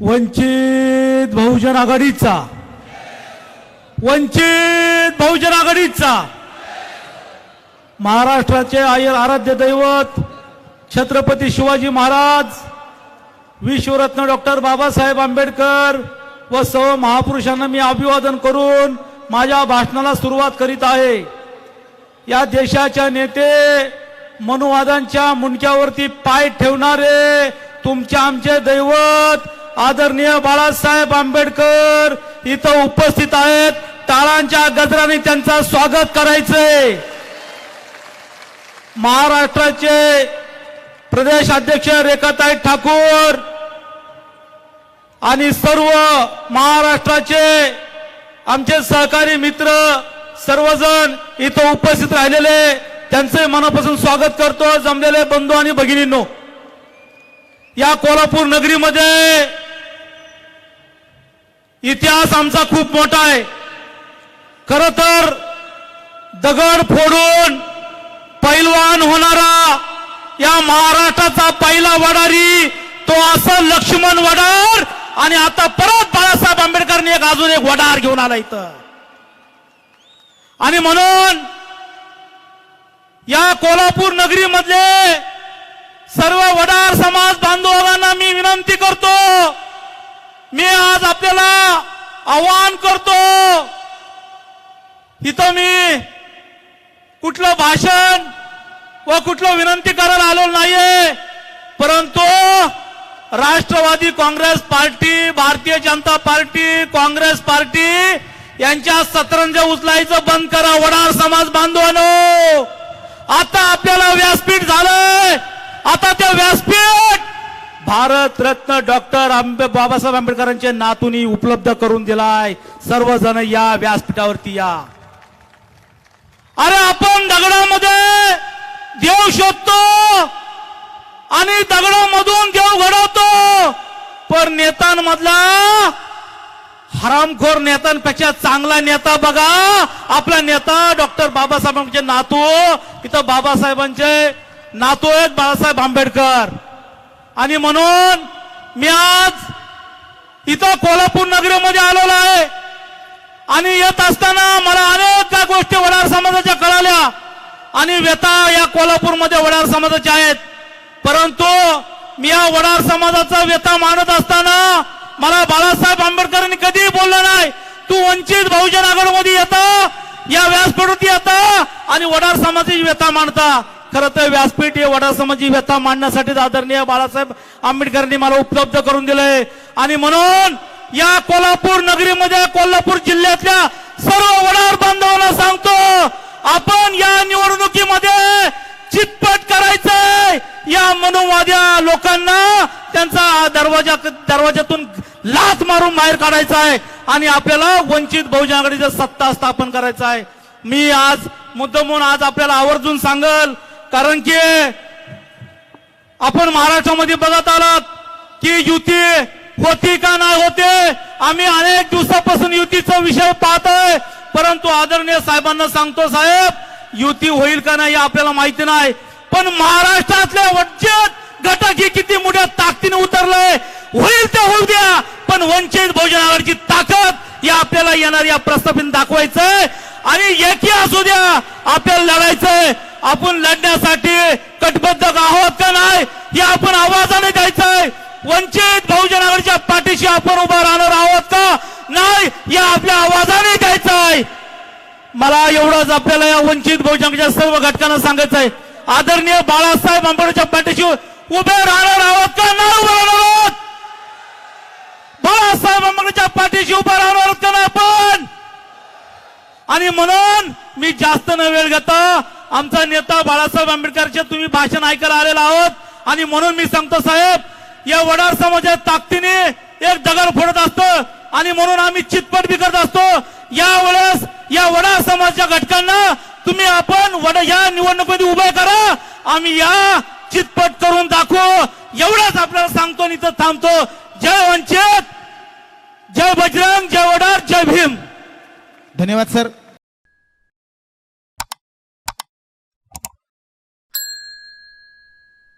वंचित बहुजन आघाडीचा. वंचित बहुजन आघाडीचा. महाराष्ट्राचे आयर आराध्य दैवत छत्रपती शिवाजी महाराज विश्वरत्न डॉक्टर बाबासाहेब आंबेडकर व सर्व महापुरुषांना मी अभिवादन करून माझ्या भाषणाला सुरुवात करीत आहे. या देशाच्या नेते मनुवादांच्या मुंडक्यावरती पाय ठेवणारे तुमचे आमचे दैवत आदरणीय बाळासाहेब आंबेडकर इथं उपस्थित आहेत. टाळांच्या गजराने त्यांचा स्वागत करायचंय महाराष्ट्राचे प्रदेश अध्यक्ष रेखाताई ठाकूर आणि सर्व महाराष्ट्राचे आमचे सहकारी मित्र सर्वजण इथं उपस्थित राहिलेले त्यांचे मनापासून स्वागत करतो. जमलेले बंधू आणि भगिनींनो या कोल्हापूर नगरीमध्ये इतिहास आमचा खूप मोठा आहे. खर तर दगड फोडून पैलवान होणारा या महाराष्ट्राचा पहिला वडारी तो असं लक्ष्मण वडार आणि आता परत बाळासाहेब आंबेडकरने एक अजून एक वडार घेऊन आला इथं. आणि म्हणून या कोल्हापूर नगरीमधले सर्व वडार समाज बांधवांना मी विनंती करतो मी आज आपल्याला आवाहन करतो. इथं मी कुठलं भाषण व कुठलं विनंती करायला आलो नाहीये. परंतु Rashtrawadi Congress party Bharatiya Janata party Congress party यांच्या सतरंज उचलायचं बंद करा वडार समाज बांधवानो. आता आपल्याला व्यासपीठ झालंय. आता ते व्यासपीठ भारतरत्न डॉक्टर आंबे बाबासाहेब आंबेडकरांचे नातूनी उपलब्ध करून दिलाय. सर्वजण या व्यासपीठावरती या. अरे आपण दगडामध्ये देव शोधतो आणि दगडामधून देव घडवतो. पण नेत्यांमधला हरामखोर नेत्यांपेक्षा चांगला नेता बघा. आपला नेता डॉक्टर बाबासाहेबांचे नातू इथं बाबासाहेबांचे नातू आहेत बाळासाहेब आंबेडकर. आणि म्हणून मी आज इथं कोल्हापूर नगरीमध्ये आलेलो आहे. आणि येत असताना मला अनेक त्या गोष्टी वडार समाजाच्या कळाल्या. आणि व्यथा या कोल्हापूरमध्ये वडार समाजाच्या आहेत. परंतु मी या वडार समाजाचा व्यथा मानत असताना मला बाळासाहेब आंबेडकरांनी कधीही बोललं नाही. तू वंचित बहुजन आघाडीमध्ये येता या व्यासपीठावरती येता आणि वडार समाजाची व्यथा मांडता. खरं तर व्यासपीठ हे वडार व्यथा मांडण्यासाठी आदरणीय बाळासाहेब आंबेडकरांनी मला उपलब्ध करून दिलंय. आणि म्हणून या कोल्हापूर नगरीमध्ये कोल्हापूर जिल्ह्यातल्या सर्व वडार बांधवांना सांगतो आपण या निवडणुकीमध्ये चितपट करायचंय. या मनोवाद्या लोकांना त्यांचा दरवाजा दरवाजातून लाच मारून बाहेर काढायचा आहे आणि आपल्याला वंचित बहुजन आघाडीचा सत्ता स्थापन करायचं आहे मी आज मुद्दमून आज आपल्याला आवर्जून सांगल कारण की आपण महाराष्ट्रामध्ये बघत आलात की युती होती का नाही होते? आम्ही अनेक दिवसापासून युतीचा विषय पाहतोय. परंतु आदरणीय साहेबांना सांगतो साहेब युती होईल का नाही आपल्याला माहिती नाही. पण महाराष्ट्रातल्या वंचित घटक ही किती मोठ्या ताकदीने उतरलंय. होईल ते होऊ द्या पण वंचित बहुजन आघाडीची ताकद या आपल्याला येणार या प्रस्थापित दाखवायचंय. आणि एकी असू द्या आपल्याला लढायचंय. आपण लढण्यासाठी कटबद्ध आहोत का नाही हे आपण आवाजाने द्यायचंय. वंचित बहुजन आघाडीच्या पाठीशी आपण उभा राहणार आहोत का नाही या आपल्या आवाजाने द्यायचंय. मला एवढंच आपल्याला या वंचित बहुजनाच्या सर्व घटकांना सांगायचं आहे आदरणीय बाळासाहेब आंबेडकरच्या पाठीशी उभे राहणार आहोत का नाही उभे राहणार आहोत? बाळासाहेब आंबेडकरच्या पाठीशी उभा राहणार आहोत का नाही आपण? आणि म्हणून मी जास्त न वेळ घेता आमचा नेता बाळासाहेब आंबेडकरचे तुम्ही भाषण ऐकायला आलेला आहोत. आणि म्हणून मी सांगतो साहेब या वडार समाजाच्या ताकदीने एक दगड फोडत असतो. आणि म्हणून आम्ही चितपट बी करत असतो. यावेळेस या वडार समाजाच्या घटकांना तुम्ही आपण वड या निवडणुकीमध्ये उभे करा. आम्ही या चितपट करून दाखवू. एवढाच आपल्याला सांगतो आणि इथं थांबतो. जय वंचित जय बजरंग जय वडार जय भीम. धन्यवाद सर.